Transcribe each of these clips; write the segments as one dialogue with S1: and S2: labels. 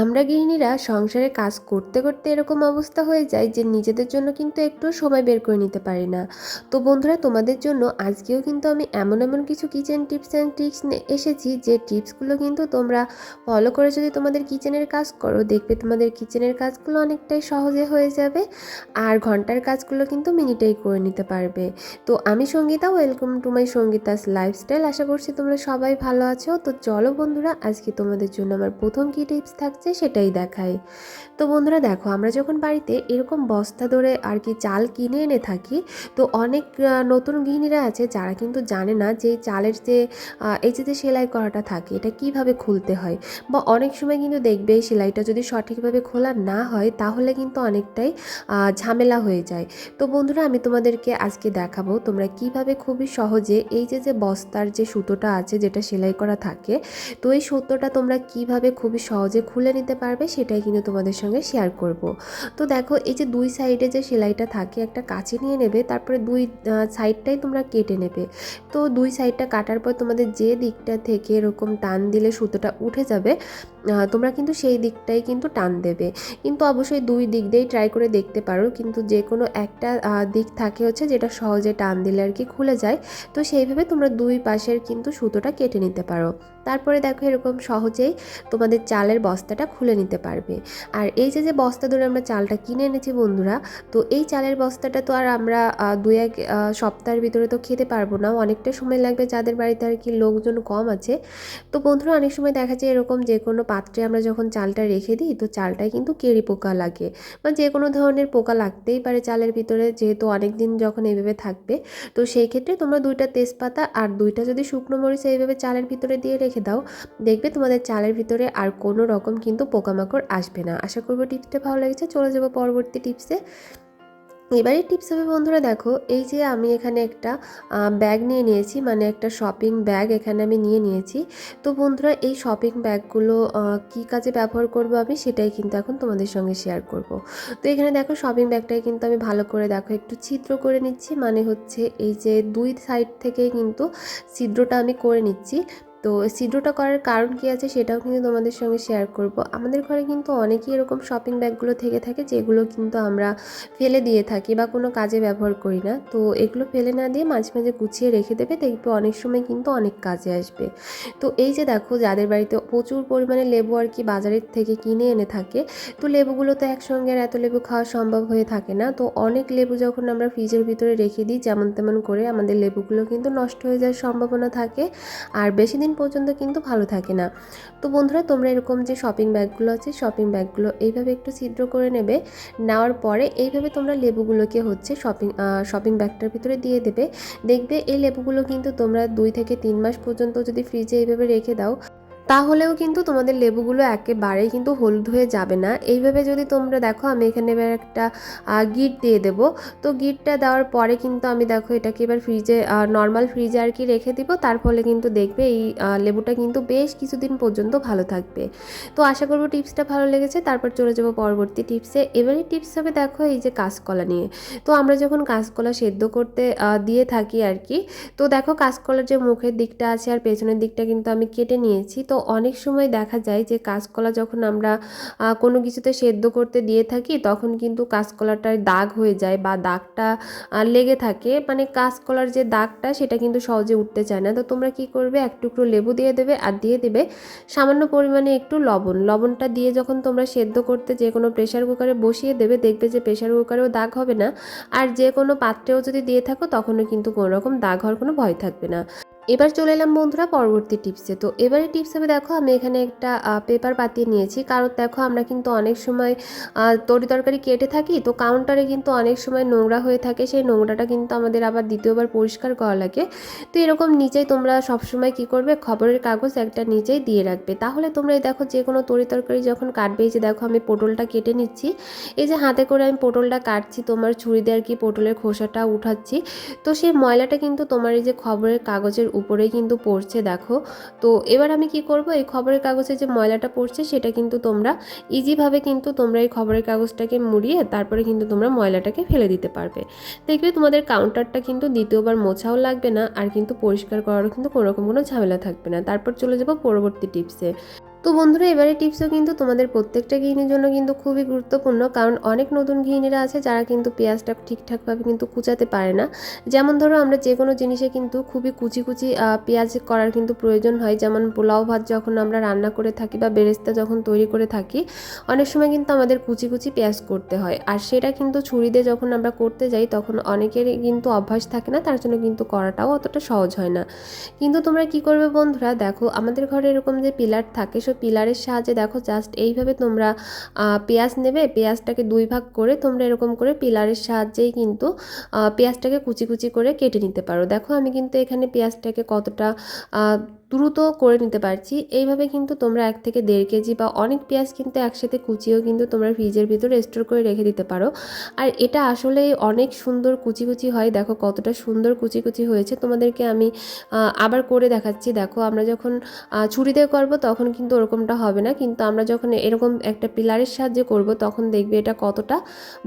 S1: আমরা গৃহিণীরা সংসারে কাজ করতে করতে এরকম অবস্থা হয়ে যায় যে নিজেদের জন্য কিন্তু একটু সময় বের করে নিতে পারি না। তো বন্ধুরা, তোমাদের জন্য আজকেও কিন্তু আমি এমন এমন কিছু কিচেন টিপস অ্যান্ড ট্রিক্স এসেছি যে টিপসগুলো কিন্তু তোমরা ফলো করে যদি তোমাদের কিচেনের কাজ করো, দেখবে তোমাদের কিচেনের কাজগুলো অনেকটাই সহজে হয়ে যাবে আর ঘণ্টার কাজগুলো কিন্তু মিনিটেই করে নিতে পারবে। তো আমি Sangeeta welcome to my Sangeeta's lifestyle আশা করছি তোমরা সবাই ভালো আছো। তো চলো বন্ধুরা, আজকে তোমাদের জন্য আমার প্রথম কী টিপস থাকছে সেটাই দেখায়। তো বন্ধুরা দেখো, আমরা যখন বাড়িতে এরকম বস্তা ধরে আর কি চাল কিনে এনে থাকি, তো অনেক নতুন গৃহিণীরা আছে যারা কিন্তু জানে না যে চালের যে এই যে সেলাই করাটা থাকে, এটা কীভাবে খুলতে হয়? বা অনেক সময় কিন্তু দেখবে এই সেলাইটা যদি সঠিকভাবে খোলা না হয়, তাহলে কিন্তু অনেকটাই ঝামেলা হয়ে যায়। তো বন্ধুরা আমি তোমাদেরকে আজকে দেখাবো তোমরা কীভাবে খুবই সহজে এই যে যে বস্তার যে সুতোটা আছে যেটা সেলাই করা থাকে, তো এই সুতোটা তোমরা কীভাবে খুবই সহজে খুলে নিতে পারবে সেটাই কিন্তু তোমাদের সঙ্গে শেয়ার করব। তো দেখো, এই যে দুই সাইডে যে সেলাইটা থাকে, একটা কাছে নিয়ে নেবে, তারপরে দুই সাইডটাই তোমরা কেটে নেবে। তো দুই সাইডটা কাটার পর তোমাদের যে দিকটা থেকে এরকম টান দিলে সুতোটা উঠে যাবে তোমরা কিন্তু সেই দিকটাই কিন্তু টান দেবে। কিন্তু অবশ্যই দুই দিক দিয়েই ট্রাই করে দেখতে পারো, কিন্তু যে কোনো একটা দিক থাকে হচ্ছে যেটা সহজে টান দিলে আর কি খুলে যায়। তো সেইভাবে তোমরা দুই পাশের কিন্তু সুতোটা কেটে নিতে পারো। তারপরে দেখো এরকম সহজেই তোমাদের চালের বস্তাটা খুলে নিতে পারবে। আর এই যে যে বস্তা ধরে আমরা চালটা কিনে এনেছি বন্ধুরা, তো এই চালের বস্তাটা তো আর আমরা দু এক সপ্তাহের ভিতরে তো খেতে পারব না। অনেকটা সময় লাগবে যাদের বাড়িতে আর কি লোকজন কম আছে। তো বন্ধুরা, অনেক সময় দেখা যায় এরকম যে কোনো পাত্রে আমরা যখন চালটা রেখে দিই, তো চালটায় কিন্তু কেরি পোকা লাগে। বা যে কোনো ধরনের পোকা লাগতেই পারে চালের ভিতরে, যেহেতু অনেক দিন যখন এইভাবে থাকবে। তো সেই ক্ষেত্রে তোমরা দুইটা তেজপাতা আর দুইটা যদি শুকনো মরিচ এইভাবে চালের ভিতরে দিয়ে রেখে দাও। দেখবে তোমাদের চালের ভিতরে আর কোনো রকম কিন্তু পোকামাকড় আসবে না। আশা করব টিপসটা ভালো লেগেছে। চলে যাব পরবর্তী টিপসে। এবারে টিপস হবে, বন্ধুরা, দেখো, এই যে আমি এখানে একটা ব্যাগ নিয়ে নিয়েছি মানে একটা শপিং ব্যাগ এখানে আমি নিয়ে নিয়েছি। তো বন্ধুরা, এই শপিং ব্যাগগুলো কী কাজে ব্যবহার করব আমি সেটাই কিন্তু এখন তোমাদের সঙ্গে শেয়ার করব। তো এখানে দেখো, শপিং ব্যাগটাই কিন্তু আমি ভালো করে, দেখো, একটু ছিদ্র করে নিচ্ছি। মানে হচ্ছে এই যে দুই সাইড থেকেই কিন্তু ছিদ্রটা আমি করে নিচ্ছি। তো ছিদ্রটা করার কারণ কী আছে সেটাও কিন্তু তোমাদের সঙ্গে শেয়ার করব। আমাদের ঘরে কিন্তু অনেকই এরকম শপিং ব্যাগগুলো থেকে থাকে যেগুলো কিন্তু আমরা ফেলে দিয়ে থাকি বা কোনো কাজে ব্যবহার করি না। তো এগুলো ফেলে না দিয়ে মাঝে মাঝে গুছিয়ে রেখে দেবে, দেখবে অনেক সময় কিন্তু অনেক কাজে আসবে। তো এই যে দেখো যাদের বাড়িতে প্রচুর পরিমাণে লেবু আর কি বাজারের থেকে কিনে এনে থাকে, তো লেবুগুলো তো একসঙ্গে আর এত লেবু খাওয়া সম্ভব হয়ে থাকে না। তো অনেক লেবু যখন আমরা ফ্রিজের ভিতরে রেখে দিই, যেমন তেমন করে আমাদের লেবুগুলো কিন্তু নষ্ট হয়ে যাওয়ার সম্ভাবনা থাকে। আর বেশি দিন পর্যন্ত কিন্তু ভালো থাকে না। তো বন্ধুরা, তোমরা এরকম যে শপিং ব্যাগগুলো আছে শপিং ব্যাগগুলো এইভাবে একটু ছিদ্র করে নেবে, নেওয়ার পরে এইভাবে তোমরা লেবুগুলোকে হচ্ছে শপিং শপিং ব্যাগটার ভিতরে দিয়ে দেবে। দেখবে এই লেবুগুলো কিন্তু তোমরা দুই থেকে তিন মাস পর্যন্ত যদি ফ্রিজে এইভাবে রেখে দাও তাহলেও কিন্তু তোমাদের লেবুগুলো একেবারেই কিন্তু হলুদ হয়ে যাবে না। এইভাবে যদি তোমরা দেখো, আমি এখানে এবার একটা গিট দিয়ে দেব। তো গিটটা দেওয়ার পরে কিন্তু আমি দেখো, এটাকে এবার ফ্রিজে নর্মাল ফ্রিজে আর কি রেখে দিব। তার ফলে কিন্তু দেখবে এই লেবুটা কিন্তু বেশ কিছুদিন পর্যন্ত ভালো থাকবে। তো আশা করব টিপসটা ভালো লেগেছে। তারপর চলে যাব পরবর্তী টিপসে। এবারে টিপস হবে দেখো, এই যে কাঁচকলা নিয়ে। তো আমরা যখন কাঁচকলা সেদ্ধ করতে দিয়ে থাকি আর কি, তো দেখো কাঁচকলার যে মুখের দিকটা আছে আর পেছনের দিকটা কিন্তু আমি কেটে নিয়েছি। তো অনেক সময় দেখা যায় যে কাঁচকলা যখন আমরা কোনো কিছুতে সেদ্ধ করতে দিয়ে থাকি, তখন কিন্তু কাঁচকলাটার দাগ হয়ে যায় বা দাগটা লেগে থাকে। মানে কাঁচকলার যে দাগটা, সেটা কিন্তু সহজে উঠতে চায় না। তো তোমরা কি করবে? এক টুকরো লেবু দিয়ে দেবে আর দিয়ে দেবে সামান্য পরিমাণে একটু লবণ। লবণটা দিয়ে যখন তোমরা সেদ্ধ করতে যে কোনো প্রেশার কুকারে বসিয়ে দেবে, দেখবে যে প্রেশার কুকারেও দাগ হবে না। আর যে কোনো পাত্রেও যদি দিয়ে থাকো, তখনও কিন্তু কোনো রকম দাগ হওয়ার কোনো ভয় থাকবে না। এবার চলে এলাম বন্ধুরা পরবর্তী টিপসে তো এবারে টিপস হবে দেখো, আমি এখানে একটা পেপার পাতিয়ে নিয়েছি। কারণ দেখো, আমরা কিন্তু অনেক সময় তরি তরকারি কেটে থাকি, তো কাউন্টারে কিন্তু অনেক সময় নোংরা হয়ে থাকে, সেই নোংরাটা কিন্তু আমাদের আবার দ্বিতীয়বার পরিষ্কার করা লাগে। তো এরকম নিচেই তোমরা সবসময় কি করবে, খবরের কাগজ একটা নিচেই দিয়ে রাখবে। তাহলে তোমরা এই দেখো, যে কোনো তরি তরকারি যখন কাটবে, এই যে দেখো, আমি পটলটা কেটে নিচ্ছি। এই যে হাতে করে আমি পটলটা কাটছি, তোমার ছুরি দিয়ে আর কি পটলের খোসাটা উঠাচ্ছি। তো সেই ময়লাটা কিন্তু তোমার এই যে খবরের কাগজের উপরেই কিন্তু পড়ছে, দেখো। তো এবার আমি কি করব? এই খবরের কাগজে যে ময়লাটা পড়ছে, সেটা কিন্তু তোমরা ইজিভাবে কিন্তু তোমরা এই খবরের কাগজটাকে মুড়িয়ে তারপরে কিন্তু তোমরা ময়লাটাকে ফেলে দিতে পারবে। দেখবে তোমাদের কাউন্টারটা কিন্তু দ্বিতীয়বার মোছাও লাগবে না, আর কিন্তু পরিষ্কার করারও কিন্তু কোনোরকম কোনো ঝামেলা থাকবে না। তারপর চলে যাব পরবর্তী টিপসে তো বন্ধুরা এবারে টিপসও কিন্তু তোমাদের প্রত্যেকটা গৃহিণীর জন্য কিন্তু খুবই গুরুত্বপূর্ণ, কারণ অনেক নতুন গৃহিণীরা আছে যারা কিন্তু পেঁয়াজটা ঠিকঠাকভাবে কিন্তু কুচাতে পারে না। যেমন ধরো, আমরা যে কোনো জিনিসে কিন্তু খুবই কুচি কুচি পেঁয়াজ করার কিন্তু প্রয়োজন হয়। যেমন পোলাও ভাত যখন আমরা রান্না করে থাকি বা বেরেস্তা যখন তৈরি করে থাকি, অনেক সময় কিন্তু আমাদের কুচি কুচি পেঁয়াজ করতে হয়। আর সেটা কিন্তু ছুরি দিয়ে যখন আমরা করতে যাই, তখন অনেকের কিন্তু অভ্যাস থাকে না, তার জন্য কিন্তু করাটাও অতটা সহজ হয় না। কিন্তু তোমরা কি করবে বন্ধুরা, দেখো, আমাদের ঘরে এরকম যে পিলার থাকে পিলারের সাহায্যে দেখো জাস্ট এইভাবে তোমরা পেঁয়াজ নেবে, পেঁয়াজটাকে দুই ভাগ করে তোমরা এরকম করে পিলারের সাহায্যেই কিন্তু পেঁয়াজটাকে কুচি কুচি করে কেটে নিতে পারো। দেখো আমি কিন্তু এখানে পেঁয়াজটাকে কতটা দ্রুত করে নিতে পারছি। এইভাবে কিন্তু তোমরা এক থেকে দেড় কেজি বা অনেক পেঁয়াজ কিন্তু একসাথে কুচিয়েও কিন্তু তোমরা ফ্রিজের ভিতরে স্টোর করে রেখে দিতে পারো। আর এটা আসলে অনেক সুন্দর কুচি কুচি হয়। দেখো কতটা সুন্দর কুচি কুচি হয়েছে। তোমাদেরকে আমি আবার করে দেখাচ্ছি। দেখো আমরা যখন আহ, ছুরি দিয়ে করব তখন কিন্তু ওরকমটা হবে না। কিন্তু আমরা যখন এরকম একটা পিলারের সাহায্যে করব তখন দেখবে এটা কতটা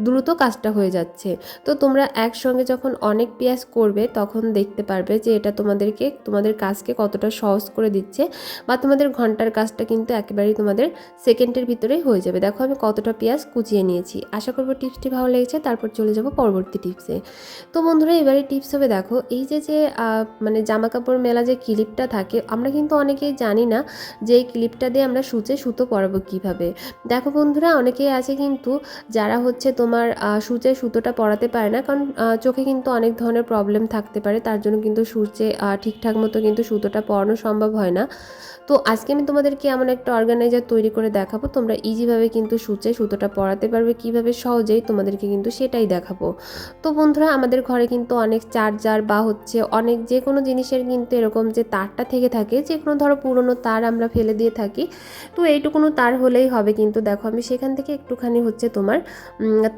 S1: দ্রুত কাজটা হয়ে যাচ্ছে। তো তোমরা একসঙ্গে যখন অনেক পেঁয়াজ করবে তখন দেখতে পারবে যে এটা তোমাদেরকে তোমাদের কাজকে কতটা করে দিচ্ছে বা তোমাদের ঘণ্টার কাজটা কিন্তু একেবারেই তোমাদের সেকেন্ডের ভিতরেই হয়ে যাবে। দেখো আমি কতটা পেঁয়াজ কুচিয়ে নিয়েছি। আশা করব টিপসটি ভালো লেগেছে, তারপর চলে যাব পরবর্তী টিপসে। তো বন্ধুরা, এবারে টিপস হবে দেখো, এই যে যে মানে জামা কাপড় মেলা যে ক্লিপটা থাকে, আমরা কিন্তু অনেকেই জানি না যে এই ক্লিপটা দিয়ে আমরা সূচে সুতো পরাবো কীভাবে। দেখো বন্ধুরা, অনেকেই আছে কিন্তু যারা হচ্ছে তোমার সূচে সুতোটা পরাতে পারে না, কারণ চোখে কিন্তু অনেক ধরনের প্রবলেম থাকতে পারে, তার জন্য কিন্তু সূচে ঠিকঠাক মতো কিন্তু সুতোটা পরানো সম্ভব হয় না। তো আজকে আমি তোমাদেরকে এমন একটা অর্গানাইজার তৈরি করে দেখাবো। তোমরা ইজিভাবে কিন্তু সূচে সুতোটা পরাতে পারবে, কীভাবে সহজেই তোমাদেরকে কিন্তু সেটাই দেখাবো। তো বন্ধুরা, আমাদের ঘরে কিন্তু অনেক চার্জার বা হচ্ছে অনেক যে কোনো জিনিসের কিন্তু এরকম যে তারটা থেকে থাকে, যে কোনো ধরো পুরনো তার আমরা ফেলে দিয়ে থাকি, তো এইটুকুনো তার হলেই হবে কিন্তু। দেখো, আমি সেখান থেকে একটুখানি হচ্ছে তোমার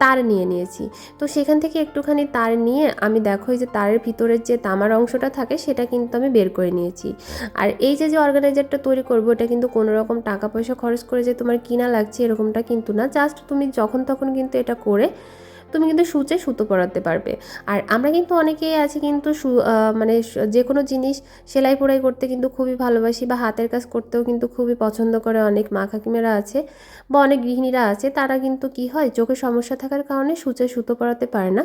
S1: তার নিয়ে নিয়েছি। তো সেখান থেকে একটুখানি তার নিয়ে আমি দেখো যে তারের ভিতরের যে তামার অংশটা থাকে, সেটা কিন্তু আমি বের করে নিয়েছি। আর এই যে যে অর্গানাইজারটা তৈরি করব এটা কিন্তু কোনো রকম টাকা পয়সা খরচ করে যে তোমার কিনা লাগছে, এরকমটা কিন্তু না। জাস্ট তুমি যখন তখন কিন্তু এটা করে তুমি কিন্তু সূচে সুতো পরাতে পারবে। আর আমরা কিন্তু অনেকেই আছি কিন্তু মানে যে কোনো জিনিস সেলাই পোড়াই করতে কিন্তু খুবই ভালোবাসি বা হাতের কাজ করতেও কিন্তু খুবই পছন্দ করে অনেক মা কাকিমেরা আছে বা অনেক গৃহিণীরা আছে, তারা কিন্তু কি হয় চোখে সমস্যা থাকার কারণে সূচে সুতো পরাতে পারে না।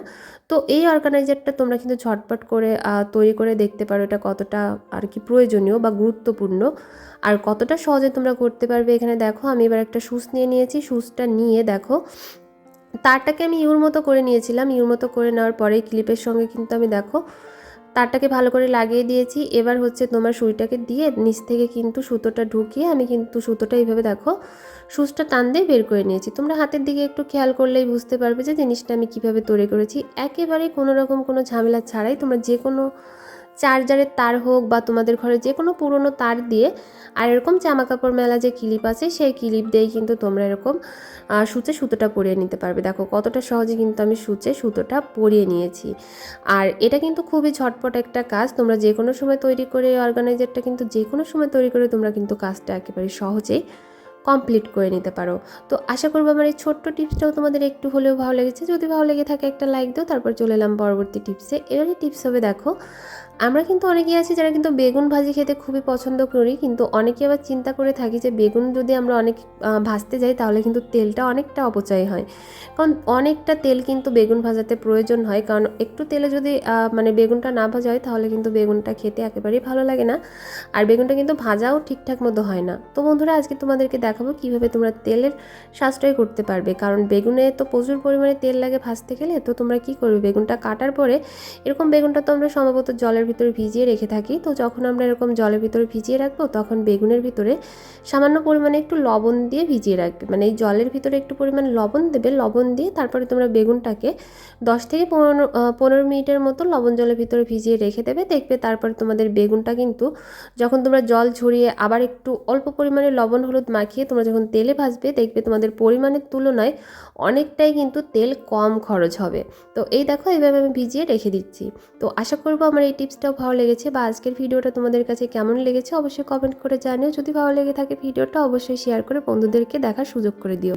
S1: তো এই অর্গানাইজারটা তোমরা কিন্তু ঝটপট করে তৈরি করে দেখতে পারো এটা কতটা আর কি প্রয়োজনীয় বা গুরুত্বপূর্ণ। আর কতটা সহজে তোমরা করতে পারবে এখানে দেখো, আমি এবার একটা শুজ নিয়ে নিয়েছি শুজটা নিয়ে দেখো। তারটাকে আমি ইউর মতো করে নিয়েছিলাম। ইউর মতো করে নেওয়ার পরে ক্লিপের সঙ্গে কিন্তু আমি দেখো, তারটাকে ভালো করে লাগিয়ে দিয়েছি। এবার হচ্ছে তোমার সুইটাকে দিয়ে নিচ থেকে কিন্তু সুতোটা ঢুকিয়ে আমি কিন্তু সুতোটা এইভাবে দেখো, সুচটা টান দিয়ে বের করে নিয়েছি। তোমরা হাতের দিকে একটু খেয়াল করলেই বুঝতে পারবে যে জিনিসটা আমি কীভাবে তৈরি করেছি। একেবারেই কোনো রকম কোনো ঝামেলা ছাড়াই তোমরা যে কোনো চার্জারের তার হোক বা তোমাদের ঘরে যে কোনো পুরনো তার দিয়ে, আর এরকম জামা কাপড় মেলা যে ক্লিপ আছে, সেই ক্লিপ দিয়েই কিন্তু তোমরা এরকম সূচে সুতোটা পরিয়ে নিতে পারবে। দেখো কতটা সহজে কিন্তু আমি সূচে সুতোটা পরিয়ে নিয়েছি। আর এটা কিন্তু খুবই ঝটপট একটা কাজ, তোমরা যে কোনো সময় তৈরি করে অর্গানাইজারটা কিন্তু যে কোনো সময় তৈরি করে তোমরা কিন্তু কাজটা একেবারে সহজেই কমপ্লিট করে নিতে পারো। তো আশা করব আমার এই ছোট্ট টিপসটাও তোমাদের একটু হলেও ভালো লেগেছে। যদি ভালো লেগে থাকে একটা লাইক দাও, তারপর চলে এলাম পরবর্তী টিপসে। এবারে টিপস হবে, দেখো আমরা কিন্তু অনেকেই আছি যারা কিন্তু বেগুন ভাজি খেতে খুবই পছন্দ করি, কিন্তু অনেকে আবার চিন্তা করে থাকি যে বেগুন যদি আমরা অনেক ভাজতে যাই তাহলে কিন্তু তেলটা অনেকটা অপচয় হয়। কারণ অনেকটা তেল কিন্তু বেগুন ভাজাতে প্রয়োজন হয়, কারণ একটু তেলে যদি মানে বেগুনটা না ভাজা হয় তাহলে কিন্তু বেগুনটা খেতে একেবারেই ভালো লাগে না। আর বেগুনটা কিন্তু ভাজাও ঠিকঠাক মতো হয় না। তো বন্ধুরা, আজকে তোমাদেরকে দেখাবো কীভাবে তোমরা তেলের সাশ্রয় করতে পারবে। কারণ বেগুনে তো প্রচুর পরিমাণে তেল লাগে ভাজতে গেলে, তো তোমরা কি করবে? বেগুনটা কাটার পরে এরকম বেগুনটা তো আমরা সম্ভবত জলের ভিতরে ভিজিয়ে রেখে থাকি। তো যখন আমরা এরকম জলের ভিতরে ভিজিয়ে রাখব, তখন বেগুনের ভিতরে সামান্য পরিমাণে একটু লবণ দিয়ে ভিজিয়ে রাখবে মানে এই জলের ভিতরে একটু পরিমাণ লবণ দেবে, লবণ দিয়ে তারপরে তোমরা বেগুনটাকে দশ থেকে পনেরো পনেরো মিনিটের মতো লবণ জলের ভিতরে ভিজিয়ে রেখে দেবে। দেখবে তারপরে তোমাদের বেগুনটা কিন্তু যখন তোমরা জল ঝরিয়ে আবার একটু অল্প পরিমাণে লবণ, হলুদ মাখিয়ে তোমরা যখন তেলে ভাজবে, দেখবে তোমাদের পরিমাণের তুলনায় অনেকটাই কিন্তু তেল কম খরচ হবে। তো এই দেখো, এইভাবে আমি ভিজিয়ে রেখে দিচ্ছি। তো আশা করব আমার এই টিপসটাও ভালো লেগেছে বা আজকের ভিডিওটা তোমাদের কাছে কেমন লেগেছে অবশ্যই কমেন্ট করে জানিও। যদি ভালো লেগে থাকে ভিডিওটা, অবশ্যই শেয়ার করে বন্ধুদেরকে দেখার সুযোগ করে দিও।